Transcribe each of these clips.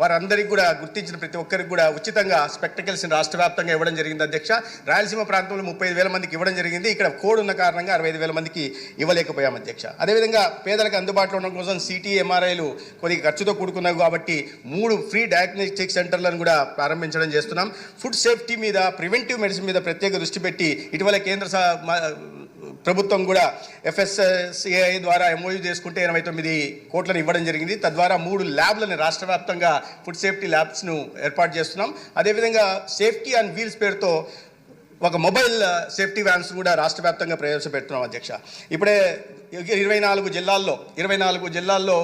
వారందరికీ కూడా గుర్తించిన ప్రతి ఒక్కరికి కూడా ఉచితంగా స్పెక్టికల్స్ రాష్ట్ర వ్యాప్తంగా ఇవ్వడం జరిగింది అధ్యక్ష. రాయలసీమ ప్రాంతంలో ముప్పై ఐదు వేల మందికి ఇవ్వడం జరిగింది. ఇక్కడ కోడ్ ఉన్న కారణంగా అరవై వేల మందికి ఇవ్వలేకపోయాం అధ్యక్ష. అదేవిధంగా పేదలకు అందుబాటులో ఉండడం కోసం సిటీ ఎంఆర్ఐలు కొద్దిగా ఖర్చుతో కూడుకున్నాయి కాబట్టి మూడు ఫ్రీ డయాగ్నోస్టిక్ సెంటర్లను కూడా ప్రారంభించడం చేస్తున్నాం. ఫుడ్ సేఫ్టీ మీద ప్రివెంటివ్ మెడిసిన్ మీద ప్రత్యేక దృష్టి పెట్టి ఇటీవల కేంద్ర ప్రభుత్వం కూడా ఎఫ్ఎస్సిఐ ద్వారా ఎంఓయూ చేసుకుంటే ఎనభై తొమ్మిది కోట్లను ఇవ్వడం జరిగింది. తద్వారా మూడు ల్యాబ్లను రాష్ట్ర వ్యాప్తంగా ఫుడ్ సేఫ్టీ ల్యాబ్స్ను ఏర్పాటు చేస్తున్నాం. అదేవిధంగా సేఫ్టీ అండ్ వీల్స్ పేరుతో ఒక మొబైల్ సేఫ్టీ వ్యాన్స్ కూడా రాష్ట్ర వ్యాప్తంగా ప్రవేశపెడుతున్నాం అధ్యక్ష. ఇప్పుడే ఇరవై నాలుగు జిల్లాల్లో ఇరవై నాలుగు జిల్లాల్లో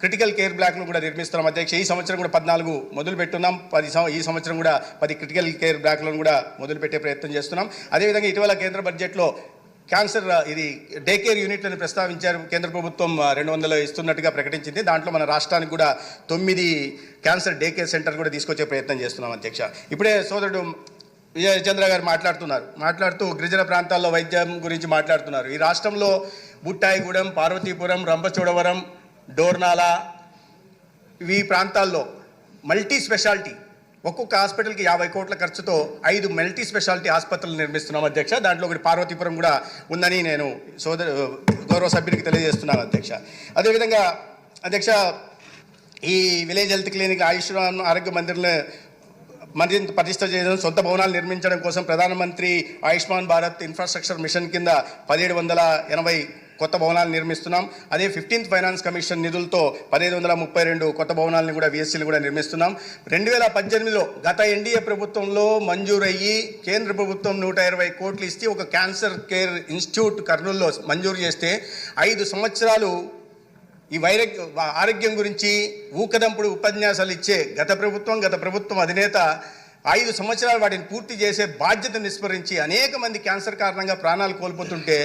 క్రిటికల్ కేర్ బ్లాక్ను కూడా నిర్మిస్తున్నాం అధ్యక్ష. ఈ సంవత్సరం కూడా పద్నాలుగు మొదలు పెట్టున్నాం పది ఈ సంవత్సరం కూడా పది క్రిటికల్ కేర్ బ్లాక్లను కూడా మొదలుపెట్టే ప్రయత్నం చేస్తున్నాం. అదేవిధంగా ఇటీవల కేంద్ర బడ్జెట్లో క్యాన్సర్ ఇది డే కేర్ యూనిట్లను ప్రస్తావించారు. కేంద్ర ప్రభుత్వం రెండు వందలు ఇస్తున్నట్టుగా ప్రకటించింది. దాంట్లో మన రాష్ట్రానికి కూడా తొమ్మిది క్యాన్సర్ డే కేర్ సెంటర్ కూడా తీసుకొచ్చే ప్రయత్నం చేస్తున్నాం అధ్యక్ష. ఇప్పుడే సోదరుడు విజయచంద్ర గారు మాట్లాడుతున్నారు. మాట్లాడుతూ గిరిజన ప్రాంతాల్లో వైద్యం గురించి మాట్లాడుతున్నారు. ఈ రాష్ట్రంలో బుట్టాయిగూడెం పార్వతీపురం రంపచోడవరం డోర్నాల ఈ ప్రాంతాల్లో మల్టీ స్పెషాలిటీ ఒక్కొక్క హాస్పిటల్కి యాభై కోట్ల ఖర్చుతో ఐదు మల్టీ స్పెషాలిటీ ఆసుపత్రులు నిర్మిస్తున్నాం అధ్యక్ష. దాంట్లో ఒకటి పార్వతీపురం కూడా ఉందని నేను సోదరు గౌరవ సభ్యుడికి తెలియజేస్తున్నాను అధ్యక్ష. అదేవిధంగా అధ్యక్ష ఈ విలేజ్ హెల్త్ క్లినిక్ ఆయుష్మాన్ ఆరోగ్య మందిర్లో మరింత పటిష్ట చేయడం సొంత భవనాలు నిర్మించడం కోసం ప్రధానమంత్రి ఆయుష్మాన్ భారత్ ఇన్ఫ్రాస్ట్రక్చర్ మిషన్ కింద పదిహేడు వందల ఎనభై కొత్త భవనాలు నిర్మిస్తున్నాం. అదే ఫిఫ్టీన్త్ ఫైనాన్స్ కమిషన్ నిధులతో పదిహేను వందల ముప్పై రెండు కొత్త భవనాలను కూడా విఎస్సీలు కూడా నిర్మిస్తున్నాం. రెండు వేల పద్దెనిమిదిలో గత ఎన్డీఏ ప్రభుత్వంలో మంజూరయ్యి కేంద్ర ప్రభుత్వం నూట ఇరవై కోట్లు ఇస్తే ఒక క్యాన్సర్ కేర్ ఇన్స్టిట్యూట్ కర్నూలులో మంజూరు చేస్తే ఐదు సంవత్సరాలు ఈ వైర ఆరోగ్యం గురించి ఊకదంపుడు ఉపన్యాసాలు ఇచ్చే గత ప్రభుత్వం గత ప్రభుత్వం అధినేత ఐదు సంవత్సరాలు వాటిని పూర్తి చేసే బాధ్యత నిస్మరించి అనేక మంది క్యాన్సర్ కారణంగా ప్రాణాలు కోల్పోతుంటే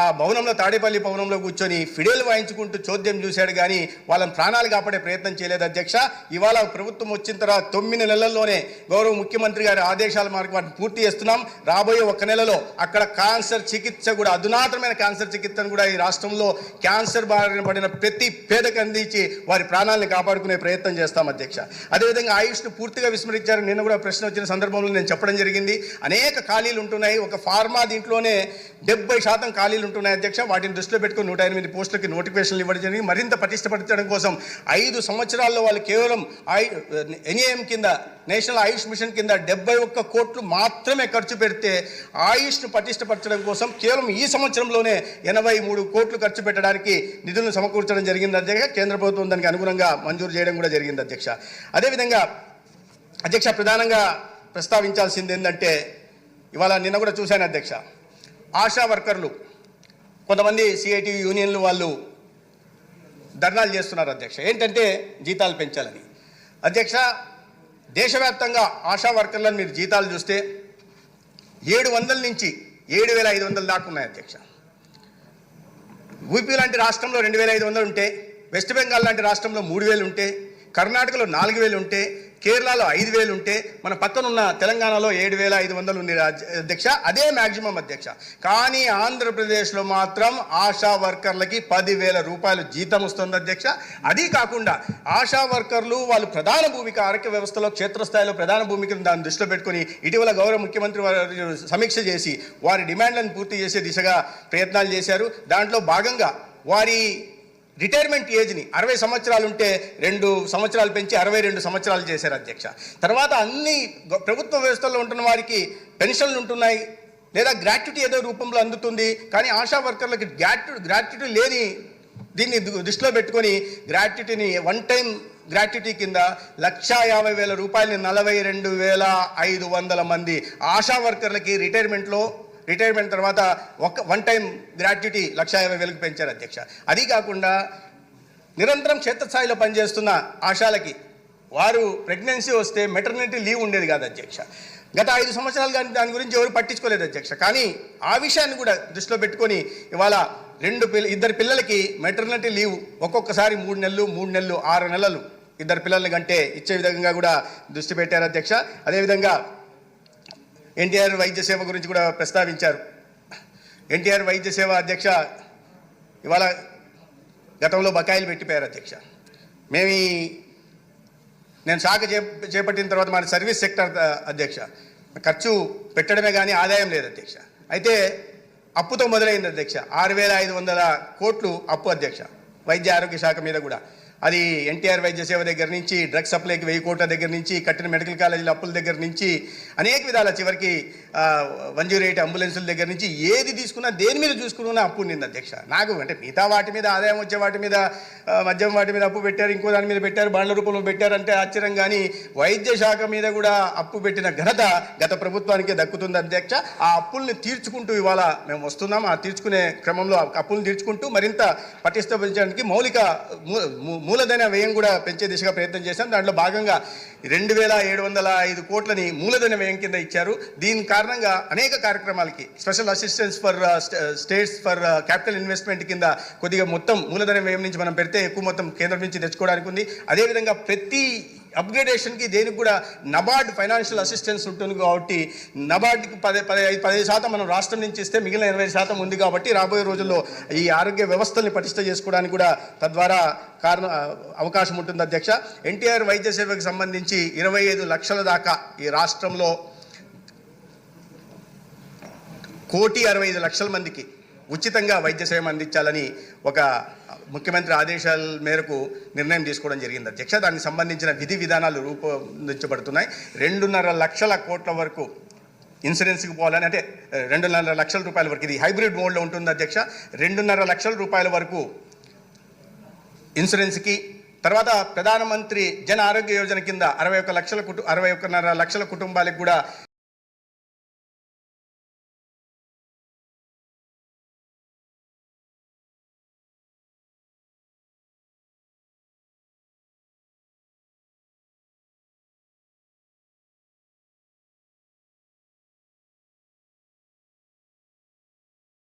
ఆ భవనంలో తాడేపల్లి భవనంలో కూర్చొని ఫిడేలు వాయించుకుంటూ చోద్యం చూశాడు కానీ వాళ్ళని ప్రాణాలు కాపాడే ప్రయత్నం చేయలేదు అధ్యక్ష. ఇవాళ ప్రభుత్వం వచ్చిన తర్వాత తొమ్మిది నెలల్లోనే గౌరవ ముఖ్యమంత్రి గారి ఆదేశాల మేరకు వాటిని పూర్తి చేస్తున్నాం. రాబోయే ఒక్క నెలలో అక్కడ క్యాన్సర్ చికిత్స కూడా అధునాతనమైన క్యాన్సర్ చికిత్సను కూడా ఈ రాష్ట్రంలో క్యాన్సర్ బారిన పడిన ప్రతి పేదకు అందించి వారి ప్రాణాలను కాపాడుకునే ప్రయత్నం చేస్తాం అధ్యక్ష. అదేవిధంగా ఆయుష్ను పూర్తిగా విస్మరించారు నిన్న కూడా ప్రశ్న వచ్చిన సందర్భంలో నేను చెప్పడం జరిగింది. అనేక ఖాళీలు ఉంటున్నాయి. ఒక ఫార్మా దీంట్లోనే డెబ్బై శాతం ఖాళీలు ఉంటున్నాయి అధ్యక్ష. వాటిని దృష్టిలో పెట్టుకుని నూట ఎనిమిది పోస్టులకి నోటిఫికేషన్లు ఇవ్వడం జరిగింది. మరింత పటిష్టపరచడం కోసం ఐదు సంవత్సరాల్లో వాళ్ళు కేవలం ఐ ఎన్ఏఎం కింద నేషనల్ ఆయుష్ మిషన్ కింద డెబ్బై ఒక్క కోట్లు మాత్రమే ఖర్చు పెడితే ఆయుష్ను పటిష్టపరచడం కోసం కేవలం ఈ సంవత్సరంలోనే ఎనభై మూడు కోట్లు ఖర్చు పెట్టడానికి నిధులను సమకూర్చడం జరిగింది అధ్యక్ష. కేంద్ర ప్రభుత్వం దానికి అనుగుణంగా మంజూరు చేయడం కూడా జరిగింది అధ్యక్ష. అదేవిధంగా అధ్యక్ష ప్రధానంగా ప్రస్తావించాల్సింది ఏంటంటే ఇవాళ నిన్న కూడా చూశాను అధ్యక్ష ఆశా వర్కర్లు కొంతమంది సిఐటి యూనియన్లు వాళ్ళు ధర్నాలు చేస్తున్నారు అధ్యక్ష. ఏంటంటే జీతాలు పెంచాలని. అధ్యక్ష దేశవ్యాప్తంగా ఆశా వర్కర్లను మీరు జీతాలు చూస్తే ఏడు వందల నుంచి ఏడు వేల ఐదు వందలు దాకా ఉన్నాయి అధ్యక్ష. యూపీ లాంటి రాష్ట్రంలో రెండు వేల ఐదు వందలు ఉంటే వెస్ట్ బెంగాల్ లాంటి రాష్ట్రంలో మూడు వేలు ఉంటే కర్ణాటకలో నాలుగు వేలు ఉంటే కేరళలో ఐదు వేలు ఉంటే మన పక్కనున్న తెలంగాణలో ఏడు వేల ఐదు వందలు ఉంది అధ్యక్ష. అదే మ్యాక్సిమం అధ్యక్ష. కానీ ఆంధ్రప్రదేశ్లో మాత్రం ఆశా వర్కర్లకి పదివేల రూపాయలు జీతం వస్తుంది అధ్యక్ష. అది కాకుండా ఆశా వర్కర్లు వాళ్ళు ప్రధాన భూమిక ఆరోగ్య వ్యవస్థలో క్షేత్రస్థాయిలో ప్రధాన భూమికను దాన్ని దృష్టిలో పెట్టుకుని ఇటీవల గౌరవ ముఖ్యమంత్రి వారు సమీక్ష చేసి వారి డిమాండ్లను పూర్తి చేసే దిశగా ప్రయత్నాలు చేశారు. దాంట్లో భాగంగా వారి రిటైర్మెంట్ ఏజ్ని అరవై సంవత్సరాలు ఉంటే రెండు సంవత్సరాలు పెంచి అరవై రెండు సంవత్సరాలు చేశారు అధ్యక్ష. తర్వాత అన్ని ప్రభుత్వ వ్యవస్థల్లో ఉంటున్న వారికి పెన్షన్లు ఉంటున్నాయి లేదా గ్రాట్యుటీ ఏదో రూపంలో అందుతుంది కానీ ఆశా వర్కర్లకి గ్రాట్యు గ్రాట్యుటీ లేని దీన్ని దృష్టిలో పెట్టుకొని గ్రాట్యుటీని వన్ టైం గ్రాట్యుటీ కింద లక్షా యాభై వేల రూపాయలని నలభై రెండు వేల ఐదు వందల మంది ఆశా వర్కర్లకి రిటైర్మెంట్లో రిటైర్మెంట్ తర్వాత ఒక వన్ టైం గ్రాట్యుటీ లక్ష యాభై వేలకు పెంచారు అధ్యక్ష. అది కాకుండా నిరంతరం క్షేత్రస్థాయిలో పనిచేస్తున్న ఆశాలకి వారు ప్రెగ్నెన్సీ వస్తే మెటర్నిటీ లీవ్ ఉండేది కాదు అధ్యక్ష. గత ఐదు సంవత్సరాలు కానీ దాని గురించి ఎవరు పట్టించుకోలేదు అధ్యక్ష. కానీ ఆ విషయాన్ని కూడా దృష్టిలో పెట్టుకొని ఇవాళ రెండు పిల్ల ఇద్దరు పిల్లలకి మెటర్నిటీ లీవ్ ఒక్కొక్కసారి మూడు నెలలు మూడు నెలలు ఆరు నెలలు ఇద్దరు పిల్లల కంటే ఇచ్చే విధంగా కూడా దృష్టి పెట్టారు అధ్యక్ష. అదేవిధంగా ఎన్టీఆర్ వైద్య సేవ గురించి కూడా ప్రస్తావించారు. ఎన్టీఆర్ వైద్య సేవ అధ్యక్ష ఇవాళ గతంలో బకాయిలు పెట్టిపోయారు అధ్యక్ష. మేము ఈ నేను శాఖ చే చేపట్టిన తర్వాత మన సర్వీస్ సెక్టర్ అధ్యక్ష. ఖర్చు పెట్టడమే కానీ ఆదాయం లేదు అధ్యక్ష. అయితే అప్పుతో మొదలైంది అధ్యక్ష. ఆరు వేల ఐదు వందల కోట్లు అప్పు అధ్యక్ష. వైద్య ఆరోగ్య శాఖ మీద కూడా. అది ఎన్టీఆర్ వైద్య సేవ దగ్గర నుంచి డ్రగ్ సప్లైకి వెయ్యి కోట్ల దగ్గర నుంచి కట్టిన మెడికల్ కాలేజీల అప్పుల దగ్గర నుంచి అనేక విధాల చివరికి వన్ జీరో ఎయిట్ అంబులెన్సుల దగ్గర నుంచి ఏది తీసుకున్నా దేని మీద చూసుకున్నా అప్పు నింది అధ్యక్ష. నాకు అంటే మిగతా వాటి మీద ఆదాయం వచ్చే వాటి మీద మద్యం వాటి మీద అప్పు పెట్టారు ఇంకో దాని మీద పెట్టారు బాండ్ల రూపంలో పెట్టారంటే ఆశ్చర్యం కానీ వైద్య శాఖ మీద కూడా అప్పు పెట్టిన ఘనత గత ప్రభుత్వానికే దక్కుతుంది అధ్యక్ష. ఆ అప్పుల్ని తీర్చుకుంటూ ఇవాళ మేము వస్తున్నాం. ఆ తీర్చుకునే క్రమంలో అప్పులను తీర్చుకుంటూ మరింత పటిష్టపరచడానికి మౌలిక మూలధన వ్యయం కూడా పెంచే దిశగా ప్రయత్నం చేశాం. దాంట్లో భాగంగా రెండు వేల ఏడు వందల ఐదు కోట్లని మూలధన వ్యయం కింద ఇచ్చారు. దీని కారణంగా అనేక కార్యక్రమాలకి special assistance for states for capital investment కింద కొద్దిగా మొత్తం మూలధన వ్యయం నుంచి మనం పెడితే ఎక్కువ మొత్తం కేంద్రం నుంచి తెచ్చుకోవడానికి ఉంది. అదేవిధంగా ప్రతి అప్గ్రేడేషన్కి దేనికి కూడా నబార్డ్ ఫైనాన్షియల్ అసిస్టెన్స్ ఉంటుంది కాబట్టి నబార్డ్కి పదే పదే పదిహేను శాతం మనం రాష్ట్రం నుంచి ఇస్తే మిగిలిన ఎనభై శాతం ఉంది కాబట్టి రాబోయే రోజుల్లో ఈ ఆరోగ్య వ్యవస్థల్ని పటిష్ట చేసుకోవడానికి కూడా తద్వారా కారణ అవకాశం ఉంటుంది అధ్యక్ష. ఎన్టీఆర్ వైద్య సేవకు సంబంధించి ఇరవై ఐదు లక్షల దాకా ఈ రాష్ట్రంలో కోటి అరవై ఐదు లక్షల మందికి ఉచితంగా వైద్య సేవ అందించాలని ఒక ముఖ్యమంత్రి ఆదేశాల మేరకు నిర్ణయం తీసుకోవడం జరిగింది. అధ్యక్ష దానికి సంబంధించిన విధి విధానాలు రూపొందించబడుతున్నాయి. రెండున్నర లక్షల కోట్ల వరకు ఇన్సూరెన్స్కి పోవాలని అంటే రెండున్నర లక్షల రూపాయల వరకు ఇది హైబ్రిడ్ మోడ్లో ఉంటుంది అధ్యక్ష. రెండున్నర లక్షల రూపాయల వరకు ఇన్సూరెన్స్కి తర్వాత ప్రధానమంత్రి జన ఆరోగ్య యోజన కింద అరవై ఒక్క లక్షల కుటు అరవై ఒక్కన్నర లక్షల కుటుంబాలకు కూడా